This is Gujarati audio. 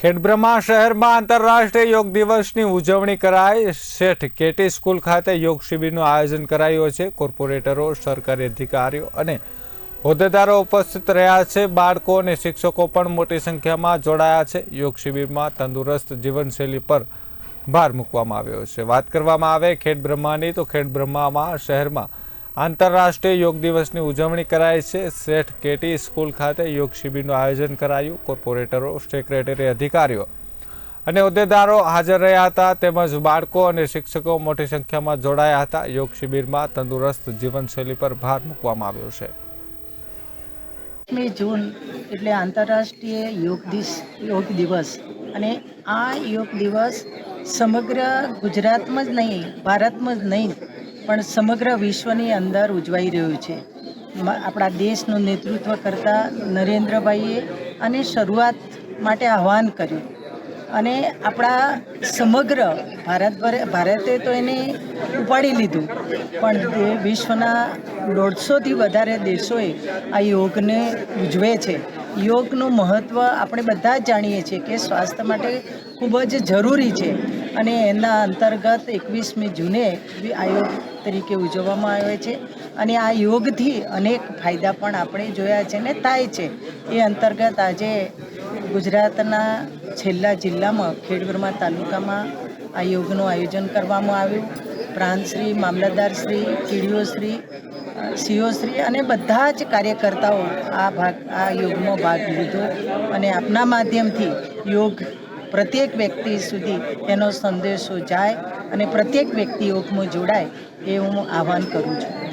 ખેડબ્રહ્મા શહેરમાં આંતરરાષ્ટ્રીય યોગ દિવસની ઉજવણી કરાઈ. શેઠ કેટી સ્કૂલ ખાતે યોગ શિબિરનું આયોજન કરાયું છે. કોર્પોરેટરો, સરકારી અધિકારીઓ અને હોદ્દેદારો ઉપસ્થિત રહ્યા છે. બાળકો અને શિક્ષકો પણ મોટી સંખ્યામાં જોડાયા છે. યોગ શિબિરમાં તંદુરસ્ત જીવનશૈલી પર ભાર મૂકવામાં આવ્યો છે. વાત કરવામાં આવે ખેડબ્રહ્માની તો ખેડબ્રહ્મામાં શહેરમાં આંતરરાષ્ટ્રીય યોગ દિવસની ઉજવણી કરાય છે. શેઠ કેટી સ્કૂલ ખાતે યોગ શિબિરનું આયોજન કરાયું. કોર્પોરેટરો, સેક્રેટરી, અધિકારીઓ અને હોદ્દેદારો હાજર રહ્યા હતા. તેમજ બાળકો અને શિક્ષકો મોટી સંખ્યામાં જોડાયા હતા. યોગ શિબિરમાં તંદુરસ્ત જીવનશૈલી પર ભાર મૂકવામાં આવ્યો છે. જૂન એટલે આંતરરાષ્ટ્રીય યોગ દિવસ યોગ દિવસ અને આ યોગ દિવસ સમગ્ર ગુજરાતમાં જ નહીં, ભારતમાં જ નહીં પણ સમગ્ર વિશ્વની અંદર ઉજવાઈ રહ્યું છે. આપણા દેશનું નેતૃત્વ કરતા નરેન્દ્રભાઈએ અને શરૂઆત માટે આહ્વાન કર્યું. અને આપણા સમગ્ર ભારત ભરે, ભારતે તો એને ઉપાડી લીધું. પણ વિશ્વના દોઢસોથી વધારે દેશોએ આ યોગને ઉજવે છે. યોગનું મહત્ત્વ આપણે બધા જ જાણીએ છીએ કે સ્વાસ્થ્ય માટે ખૂબ જ જરૂરી છે. અને એના અંતર્ગત એકવીસમી જૂને આ યોગ તરીકે ઉજવવામાં આવે છે. અને આ યોગથી અનેક ફાયદા પણ આપણે જોયા છે ને થાય છે. એ અંતર્ગત આજે ગુજરાતના છેલ્લા જિલ્લામાં ખેડબ્રહ્મા તાલુકામાં આ યોગનું આયોજન કરવામાં આવ્યું. પ્રાંતશ્રી, મામલતદારશ્રી પીડીઓશ્રી સીઓશ્રી અને બધા જ કાર્યકર્તાઓ આ ભાગ, આ યોગમાં ભાગ લીધો. અને આપના માધ્યમથી યોગ પ્રત્યેક વ્યક્તિ સુધી એનો સંદેશો જાય અને પ્રત્યેક વ્યક્તિ યોગમાં જોડાય એ હું આહ્વાન કરું છું.